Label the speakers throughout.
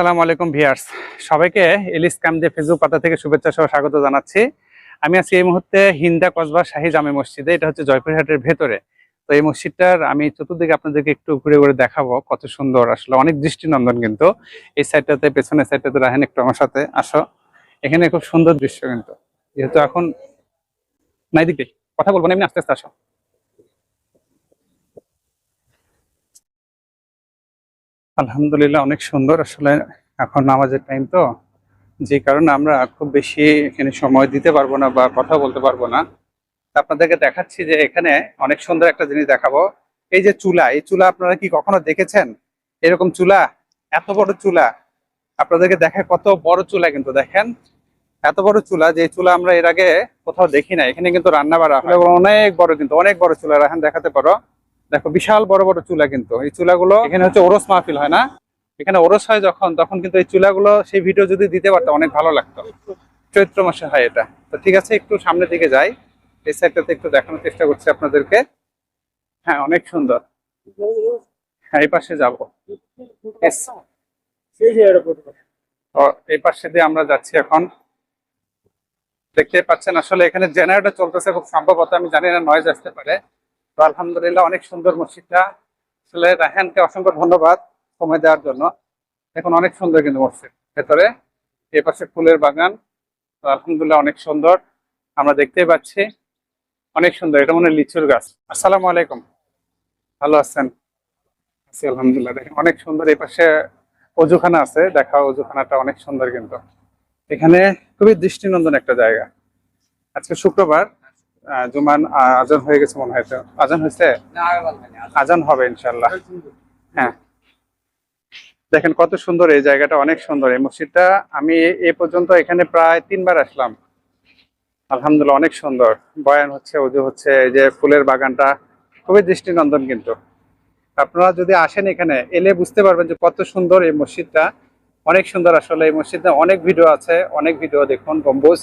Speaker 1: আসসালামু আলাইকুম ভিয়ার্স সবাইকে এলিস কামদে ফেসবুক পাতা থেকে শুভেচ্ছা সহ স্বাগত জানাচ্ছি। আমি আছি এই মুহূর্তে হিন্দা কসবা শাহী জামে মসজিদে, এটা হচ্ছে জয়পুরহাটের ভেতরে। তো এই মসজিদটার আমি চতুর্দিকে আপনাদেরকে একটু ঘুরে ঘুরে দেখাবো কত সুন্দর, আসলে অনেক দৃষ্টিনন্দন কিন্তু। এই সাইডটাতে, পেছনের সাইডটাতে রাহেন একটু আমার সাথে, আসো। এখানে খুব সুন্দর দৃশ্য কিন্তু। যেহেতু এখন নাই দিকে কথা বলব না, এমনি আস্তে আস্তে আসো। আলহামদুলিল্লাহ অনেক সুন্দর। আসলে এখন নামাজের টাইম তো। যে কারণে আমরা খুব বেশি এখানে সময় দিতে পারব না বা কথা বলতে পারব না। আপনাদেরকে দেখাচ্ছি যে এখানে অনেক সুন্দর একটা জিনিস দেখাবো। এই যে চুলা, এই চুলা আপনারা কি কখনো দেখেছেন? এরকম চুলা, এত বড় চুলা। আপনাদেরকে দেখে কত বড় চুলা কিন্তু, দেখেন। এত বড় চুলা, যে চুলা আমরা এর আগে কোথাও দেখি না এখানে কিন্তু রান্না বাড়া অনেক বড় কিন্তু, অনেক বড় চুলা। রাখেন দেখাতে পারো। দেখো বিশাল বড় বড় চুলা কিন্তু। এই চুলাগুলো এখানে হচ্ছে ওরস মাহফিল হয় না? এখানে ওরস হয় যখন তখন কিন্তু এই চুলাগুলো সেই ভিডিও যদি দিতে পারতাম অনেক ভালো লাগতো। চৈত্র মাসে হয় এটা। তো ঠিক আছে একটু সামনের দিকে যাই। এই সাইডটাতে একটু দেখানোর চেষ্টা করছি আপনাদেরকে। হ্যাঁ অনেক সুন্দর। হ্যাঁ এই পাশে যাব. এই পাশে দিয়ে আমরা যাচ্ছি এখন। দেখতে পাচ্ছেন আসলে এখানে জেনারেটর চলতেছে খুব সম্ভবত আমি জানি না নয়েজ আসতে পারে। তো আলহামদুলিল্লাহ অনেক সুন্দর মসজিদটা। আসলে রাহানকে অসংখ্য ধন্যবাদ সময় দেওয়ার জন্য। এখন অনেক সুন্দর কিন্তু মসজিদ। ভেতরে এ পাশে ফুলের বাগান। তো আলহামদুলিল্লাহ অনেক সুন্দর। আমরা দেখতেই পাচ্ছি অনেক সুন্দর। এটা মনে লিচুর গাছ। আসসালামু আলাইকুম। ভালো আছেন? আছি, আলহামদুলিল্লাহ। দেখেন, অনেক সুন্দর। এই পাশে অজুখানা আছে। দেখা, অজুখানাটা অনেক সুন্দর কিন্তু। এখানে খুবই দৃষ্টিনন্দন একটা জায়গা। আজকে শুক্রবার। জুমান আজান হয়ে গেছে মনে হয় তো। আজান হয়েছে? আজান। হবে ইনশাল্লাহ হ্যাঁ। দেখেন কত সুন্দর এই জায়গাটা অনেক সুন্দর। এই মসজিদটা আমি এ পর্যন্ত এখানে প্রায় তিনবার আসলাম। আলহামদুলিল্লাহ অনেক সুন্দর। বয়ান হচ্ছে উজু হচ্ছে এই যে ফুলের বাগানটা খুবই দৃষ্টিনন্দন কিন্তু। আপনারা যদি আসেন এখানে এলে বুঝতে পারবেন যে কত সুন্দর এই মসজিদটা। অনেক সুন্দর আসলে এই মসজিদে অনেক ভিডিও আছে অনেক ভিডিও দেখুন গম্বুজ।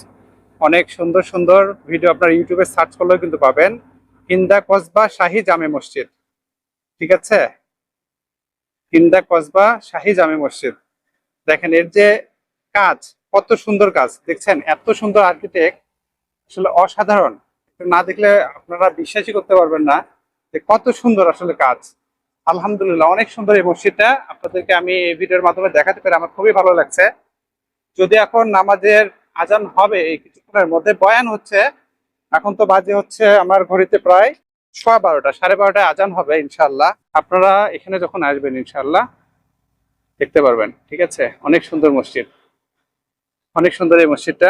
Speaker 1: অনেক সুন্দর সুন্দর ভিডিও আপনার ইউটিউবে সার্চ করলেও কিন্তু পাবেন। হিন্দা কসবা শাহী জামে মসজিদ। ঠিক আছে? হিন্দা কসবা শাহী জামে মসজিদ। দেখেন, এর যে কাজ, কত সুন্দর কাজ। দেখছেন, এত সুন্দর আর্কিটেক্ট আসলে অসাধারণ। না দেখলে আপনারা বিশ্বাসই করতে পারবেন না যে কত সুন্দর আসলে কাজ। আলহামদুলিল্লাহ, অনেক সুন্দর এই মসজিদটা। আপনাদেরকে আমি এই ভিডিওর মাধ্যমে দেখাতে পেরে আমার খুবই ভালো লাগছে। যদি এখন নামাজের আজান হবে এই কিছুক্ষণের মধ্যে। বয়ান হচ্ছে, এখন তো বাজে হচ্ছে আমার ঘড়িতে প্রায় সোয়া বারোটা, সাড়ে বারোটায় আজান হবে ইনশাল্লাহ আপনারা এখানে যখন আসবেন ইনশাল্লাহ দেখতে পারবেন, ঠিক আছে? অনেক সুন্দর মসজিদ। অনেক সুন্দর এই মসজিদটা।